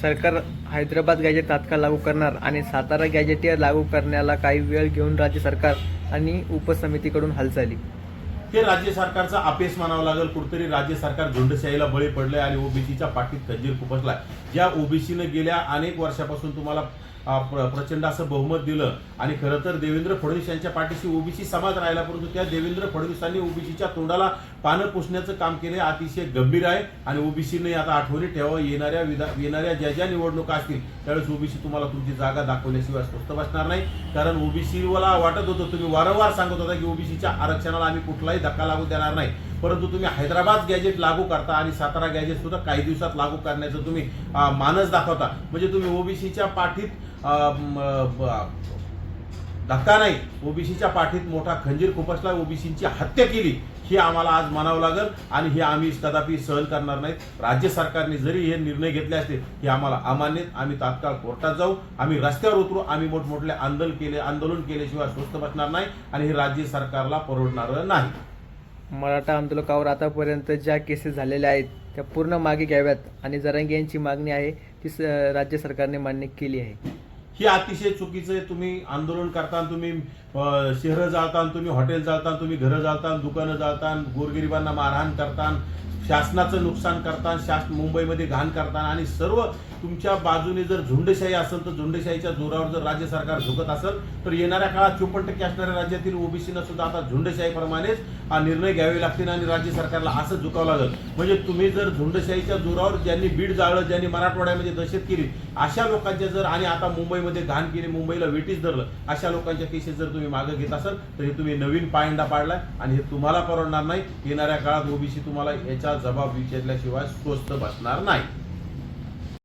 सरकार हैदराबाद गॅजेट तात्काळ लागू करणार आणि सातारा गॅजेटियर लागू करण्याला काही वेळ घेऊन राज्य सरकार आणि उपसमितीकडून हालचाली. हे राज्य सरकारचा अपेस मानावं लागेल. कुठेतरी राज्य सरकार झुंडशाहीला बळी पडलंय आणि ओबीसीच्या पाठीत खंजीर खुपसलाय. ज्या ओबीसीनं गेल्या अनेक वर्षापासून तुम्हाला प्रचंड असं बहुमत दिलं. आणि खरं तर देवेंद्र फडणवीस यांच्या पाठीशी ओबीसी समाज राहिला परंतु त्या देवेंद्र फडणवीसांनी ओबीसीच्या तोंडाला पानं पुसण्याचं काम केलं अतिशय गंभीर आहे. आणि ओबीसीने आता आठवणी ठेवा येणाऱ्या विधा येणाऱ्या ज्या ज्या निवडणुका असतील त्यावेळेस ओबीसी तुम्हाला तुमची जागा दाखवल्याशिवाय स्वस्त बसणार नाही. कारण ओबीसीला वाटत होतं तुम्ही वारंवार सांगत होता की ओबीसीच्या आरक्षणाला आम्ही कुठलाही धक्का लागू देणार नाही. परंतु तुम्ही हैदराबाद गॅजेट लागू करता आणि सातारा गॅजेट सुद्धा काही दिवसात लागू करण्याचं तुम्ही मानस दाखवता. म्हणजे तुम्ही ओबीसीच्या पाठीत धक्का नाही. ओबीसीच्या पाठीत मोठा खंजीर खुपसला. ओबीसींची हत्या केली. हे आम्हाला आज मानावं लागेल आणि हे आम्ही कदापि सहन करणार नाहीत. राज्य सरकारने जरी हे निर्णय घेतले असतील हे आम्हाला अमान्य आम्ही तात्काळ कोर्टात जाऊ. आम्ही रस्त्यावर उतरू. आम्ही मोठमोठे आंदोलन केले आंदोलन केल्याशिवाय स्वस्त बसणार नाही आणि हे राज्य सरकारला परवडणार नाही. मराठा आंदोलकावर आतापर्यंत ज्या केसेस झालेल्या आहेत त्या पूर्ण मागे घ्याव्यात आणि जरांगे यांची मागणी आहे ती स- राज्य सरकारने मान्य केली आहे. ही अतिशय चुकीचं आहे. तुम्ही आंदोलन करताना तुम्ही शहरं जाळताना तुम्ही हॉटेल जाळताना तुम्ही घरं जाळताना दुकानं जाळताना गोरगरिबांना मारहाण करताना शासनाचं नुकसान करताना शासन मुंबईमध्ये घाण करताना आणि सर्व तुमच्या बाजूने जर झुंडशाही असेल तर झुंडशाहीच्या जोरावर जर राज्य सरकार झुकत असेल तर येणाऱ्या काळात चोपन्न टक्के असणाऱ्या राज्यातील ओबीसीनं सुद्धा आता झुंडशाहीप्रमाणेच हा निर्णय घ्यावे लागतील आणि राज्य सरकारला असं झुकावं लागेल. म्हणजे तुम्ही जर झुंडशाहीच्या जोरावर ज्यांनी बीड जाळलं ज्यांनी मराठवाड्यामध्ये दहशत केली अशा लोकांच्या जर आणि आता मुंबईमध्ये घाण केली मुंबईला वेटीस धरलं अशा लोकांच्या केसेस जर तुम्ही मागे घेत असाल तर हे तुम्ही नवीन पायंडा पाडलाय आणि हे तुम्हाला परवडणार नाही. येणाऱ्या काळात ओबीसी तुम्हाला याच्या जबाब विचारल्याशिवाय स्वस्त बसणार नाही.